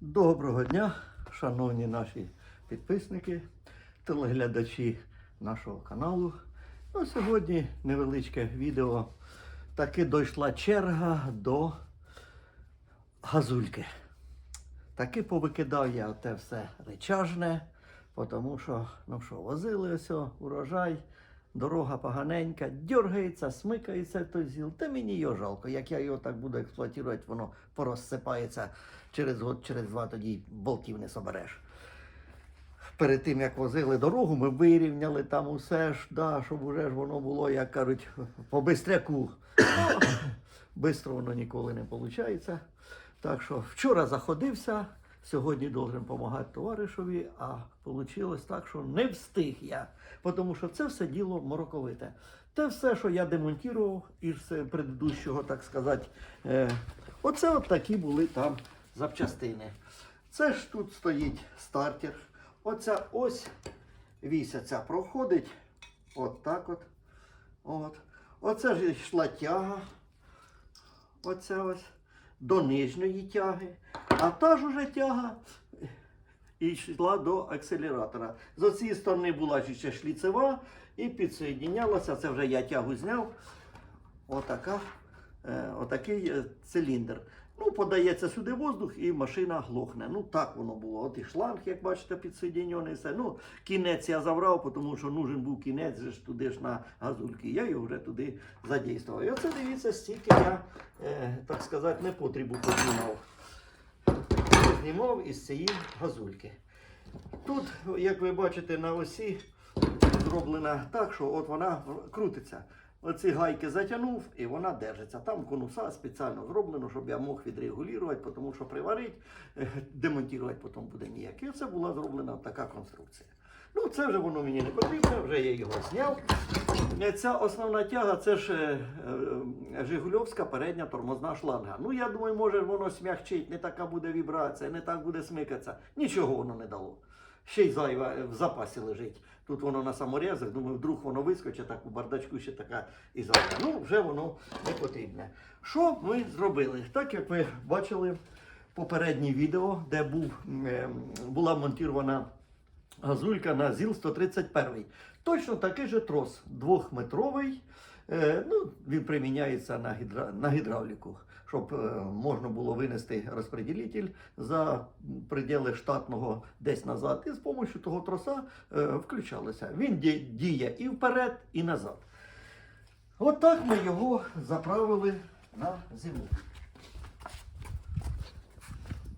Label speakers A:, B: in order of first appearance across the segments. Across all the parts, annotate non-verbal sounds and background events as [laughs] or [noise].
A: Доброго дня, шановні наші підписники, телеглядачі нашого каналу. Ну, сьогодні невеличке відео. Таки дійшла черга до газульки. Таки повикидав я те все речажне, тому що, ну що, возили ось урожай, дорога поганенька, дергається, смикається той зіл. Та мені його жалко. Як я його так буду експлуатувати, воно порозсипається через год, через два, тоді болтів не собереш. Перед тим, як возили дорогу, ми вирівняли там усе ж, да, щоб уже ж воно було, як кажуть, по бистряку. [coughs] Бистро воно ніколи не виходить. Так що вчора заходився, сьогодні должен допомагати товаришові, а вийшло так, що не встиг я. Тому що це все діло мороковите. Те все, що я демонтував із е, предыдущого, так сказати, е, оце от такі були там запчастини. Це ж тут стоїть стартер. Оця ось вісяця проходить. От так от. От. Оце ж йшла тяга. Оця ось. До нижньої тяги. А та ж уже тяга йшла до акселератора. З цієї сторони була ще шліцева і підсоєднялася. Це вже я тягу зняв. Отака, е, отакий е, циліндр. Ну, подається сюди воздух і машина глохне. Ну так воно було. От і шланг, як бачите, підсоєднений все. Ну, кінець я забрав, тому що нужен був кінець ж туди ж на газульки. Я його вже туди задействував. І оце дивіться, стільки я, е, так сказати, не потрібу познімав. Знімав із цієї газульки. Тут, як ви бачите, на осі зроблена так, що от вона крутиться. Оці гайки затягнув і вона держиться. Там конуса спеціально зроблено, щоб я мог відрегулювати, тому що приварити, е, демонтувати потім буде ніяк. І це була зроблена така конструкція. Ну, це вже воно мені не потрібно, вже я його зняв. Е, Ця основна тяга це ж е, Жигульовська передня тормозна шланга. Ну, я думаю, може воно смягчить, не така буде вібрація, не так буде смикатися. Нічого воно не дало. Ще й зайва в запасі лежить. Тут воно на саморезах, думаю, вдруг воно вискочить, так у бардачку ще така і зайва. Ну, вже воно не потрібне. Що ми зробили? Так як ви бачили попереднє відео, де був, е, була монтована газулька на ЗІЛ-131. Точно такий же трос, двохметровий. Е, ну, він приміняється на, гідра... на гідравліку, щоб е, можна було винести розподілитель за приділи штатного десь назад. І з допомогою того троса е, включалося. Він діє і вперед, і назад. От так ми його заправили на зиму.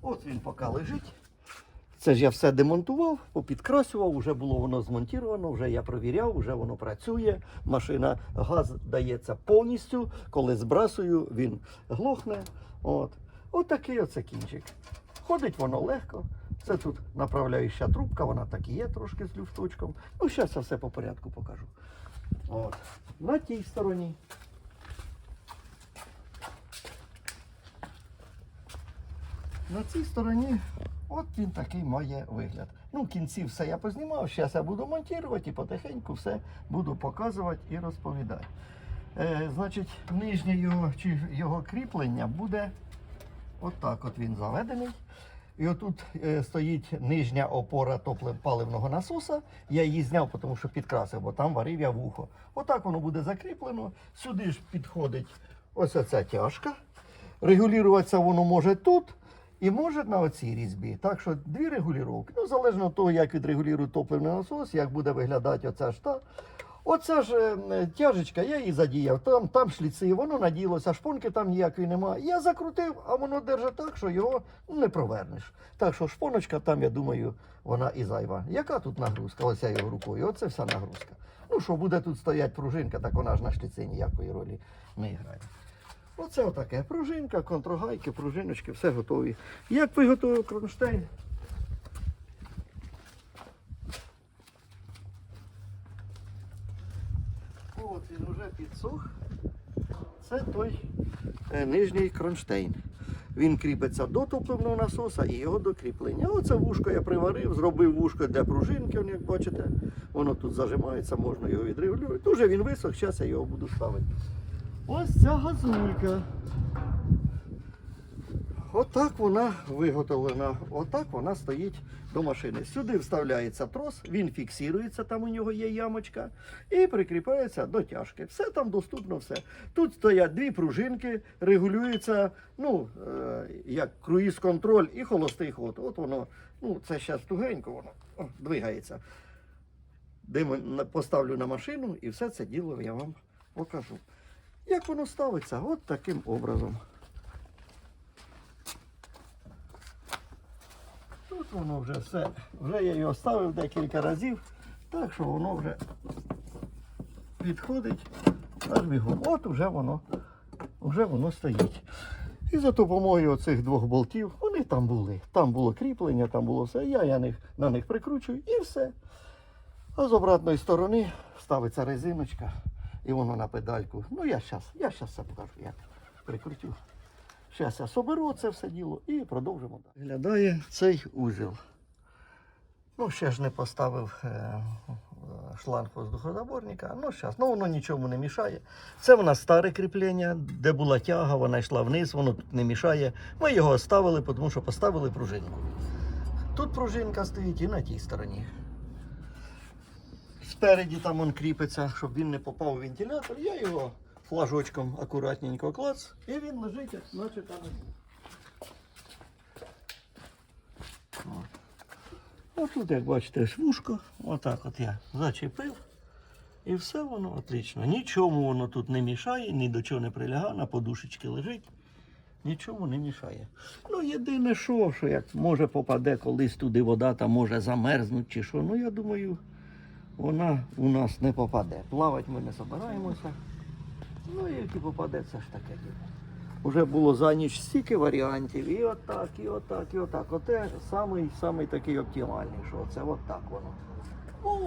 A: От він поки лежить. Це ж я все демонтував, попідкрасював, вже було воно змонтовано, вже я провіряв, вже воно працює. Машина, газ дається повністю. Коли збрасую, він глохне. От. От такий оце кінчик. Ходить воно легко. Це тут направляюча трубка, вона так і є трошки з люфточком. Ну, зараз я все по порядку покажу. От. На тій стороні. На цій стороні от він такий має вигляд. Ну, в кінці все я познімав, зараз я буду монтувати і потихеньку все буду показувати і розповідати. Е, значить, нижнє його, чи його кріплення буде отак от він заведений. І отут е, стоїть нижня опора топливо-паливного насоса. Я її зняв, тому що підкрасив, бо там варив я вухо. Отак воно буде закріплено. Сюди ж підходить ось ця тяжка. Регулюватися воно може тут і може на оцій різьбі. Так що дві регулювання. Ну, залежно від того, як відрегулює топливний насос, як буде виглядати оця шта. Оця ж е, тяжечка, я її задіяв, там, там шліци, воно наділося, шпонки там ніякої немає. Я закрутив, а воно держить так, що його ну, не провернеш. Так що шпоночка там, я думаю, вона і зайва. Яка тут нагрузка? Ось я його рукою, оце вся нагрузка. Ну, що буде тут стоять пружинка, так вона ж на шліці ніякої ролі не грає. Оце отаке. Пружинка, контрогайки, пружиночки, все готові. Як виготовив кронштейн? От він вже підсох. Це той е, нижній кронштейн. Він кріпиться до топливного насоса і його до кріплення. Оце вушко я приварив, зробив вушко для пружинки, як бачите. Воно тут зажимається, можна його відрегулювати. Дуже він висох, зараз я його буду ставити. Ось ця газулька. отак вона виготовлена. Отак вона стоїть до машини. Сюди вставляється трос, він фіксується, там у нього є ямочка, і прикріпляється до тяжки. Все там доступно, все. Тут стоять дві пружинки, регулюється, ну, е, як круїз-контроль і холостий ход. От воно, ну, це зараз тугенько, воно о, двигається. Де поставлю на машину і все це діло я вам покажу. Як воно ставиться? От таким образом. Тут воно вже все. Вже я його ставив декілька разів, так що воно вже підходить. От вже воно, вже воно стоїть. І за допомогою оцих двох болтів вони там були. Там було кріплення, там було все. Я, я них, на них прикручую і все. А з обратної сторони ставиться резиночка і воно на педальку. Ну я зараз, я зараз все покажу, як прикрутю. Зараз я соберу це все діло і продовжимо. далі. Виглядає цей узел. Ну, ще ж не поставив е, шланг воздуходоборника. Ну, зараз, ну воно нічому не мішає. Це в нас старе кріплення, де була тяга, вона йшла вниз, воно тут не мішає. Ми його оставили, тому що поставили пружинку. Тут пружинка стоїть і на тій стороні. Спереді там он кріпиться, щоб він не попав у вентилятор. Я його флажочком акуратненько клац, і він лежить, наче там Ось тут, як бачите, ось вушко. Отак от я зачепив. І все воно отлично. Нічому воно тут не мішає, ні до чого не прилягає, на подушечки лежить. Нічому не мішає. Ну, єдине, що, що як може попаде колись туди вода, та може замерзнуть чи що. Ну, я думаю, вона у нас не попаде. Плавати ми не збираємося. Ну, і як і попаде, це ж таке діло. Уже було за ніч стільки варіантів, і отак, і отак, і отак. Оте самий, самий такий оптимальний, що це отак воно.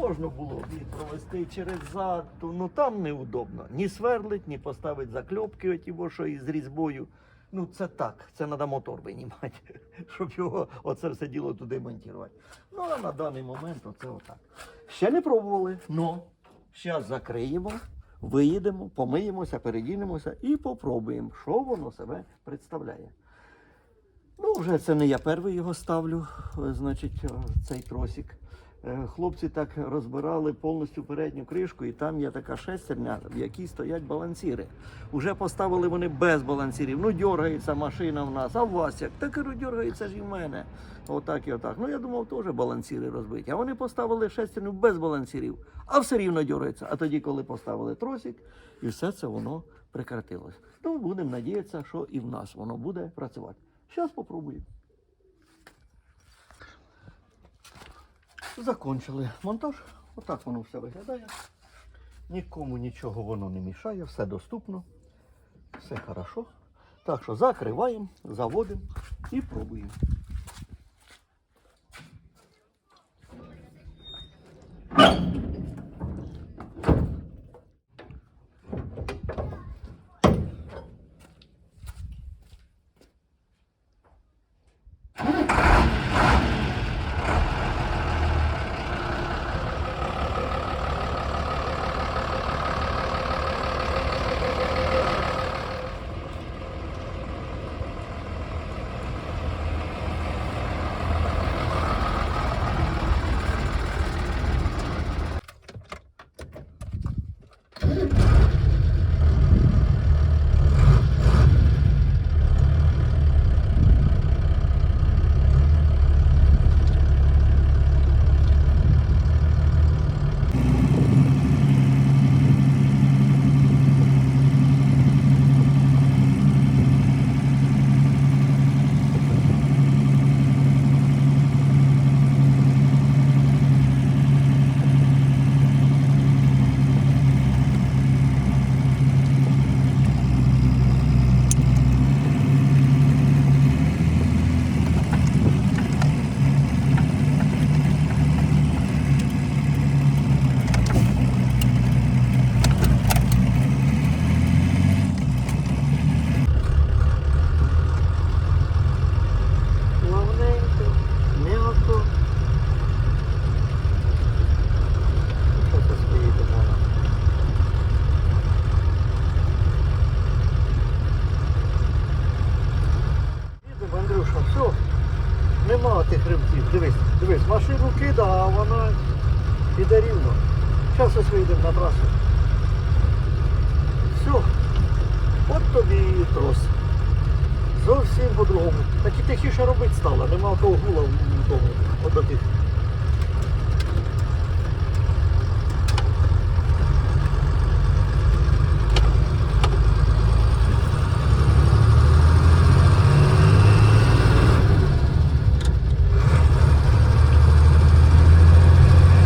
A: Можна було б провести через зад, ну там неудобно. Ні сверлить, ні поставити закльопки, оті, во, що із різьбою. Ну це так, це треба мотор винімати, [laughs] щоб його оце все діло туди монтувати. Ну а на даний момент оце отак. Ще не пробували, але зараз закриємо, виїдемо, помиємося, передінемося і попробуємо, що воно себе представляє. Ну, вже це не я перший його ставлю, е, значить, е, цей тросик. Е, Хлопці так розбирали повністю передню кришку, і там є така шестерня, в якій стоять балансіри. Уже поставили вони без балансірів. Ну, дергається машина в нас, а у вас як? Так кажу, дергається ж і в мене. Отак і отак. Ну, я думав, теж балансіри розбиті. А вони поставили шестерню без балансірів, а все рівно дергається. А тоді, коли поставили тросик, і все це воно прекратилось. Тому будемо надіятися, що і в нас воно буде працювати. Зараз спробуємо. Закончили монтаж. Отак воно все виглядає. Нікому нічого воно не мішає, все доступно, все хорошо. Так що закриваємо, заводимо і пробуємо. you трос. Зовсім по-другому. Так і тихіше робити стало, нема того гула в тому. От до тих.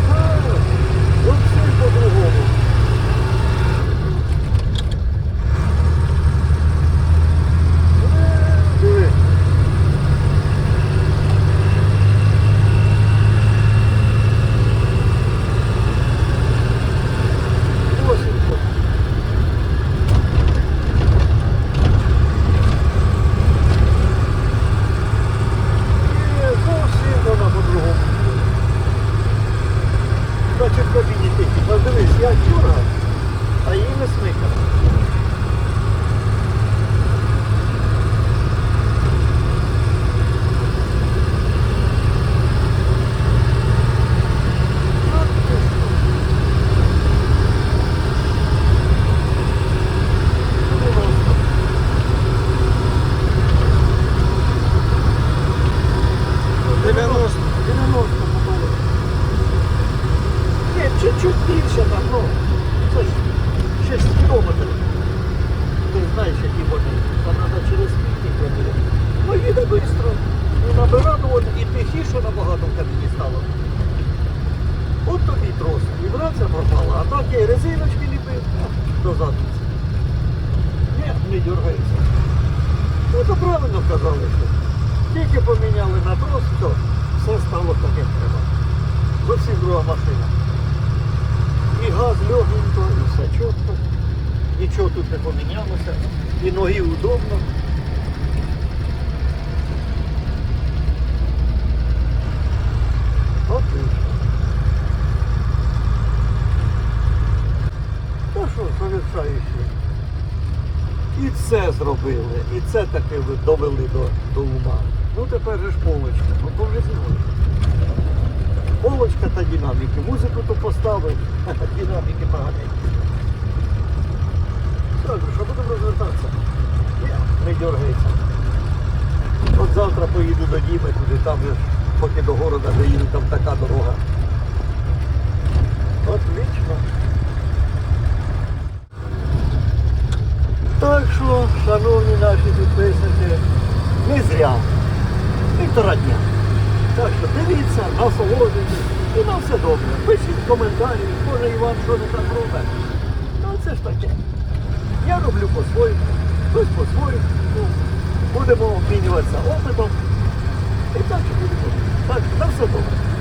A: А, Зовсім по-другому. Е, Диви. Осінь. Ні, Зовсім вона по-другому. Значить, в кабіні тихі. Ну, дивись, я дюргав, а її не смикав. От ти що. Дев'яносто. Дев'яносто. Дев'яносто попало. Ні, чуть-чуть більше там, ну, це ж 6 кілометрів. Ти знаєш, які вони. Там треба через скільки кілометрів. Ну, їде швидко. І набирати, от, і тихіше набагато в кабіні стало. От тобі трос. Вібрація пропала, а так я і резиночки ліпив а, до задниці. Ні, не дергається. Ну, то правильно казали, що тільки поміняли на трос, все, все стало так, як треба. Зовсім друга машина. І газ легенько, і все чітко. Нічого тут не помінялося. І ноги удобно. Отлично. Та що, завершаючи. І це зробили, і це таки довели до, до ума. Ну тепер же ж полочка, ну зробили. Полочка та динаміки. Музику то поставив, [laughs] динаміки поганенькі. Все, що будемо розвертатися. Не дергається. От завтра поїду до Діми, туди там же поки до города доїду, там така дорога. Отлично. Так що, шановні наші підписники, не зря. Півтора дня. Так що дивіться, насолоджуйтесь і на все добре. Пишіть коментарі, може Іван що не так робить. Ну це ж таке. Я роблю по-своєму, хтось по-своєму. Ну, будемо обмінюватися опитом. І так і будемо. Так, на все добре.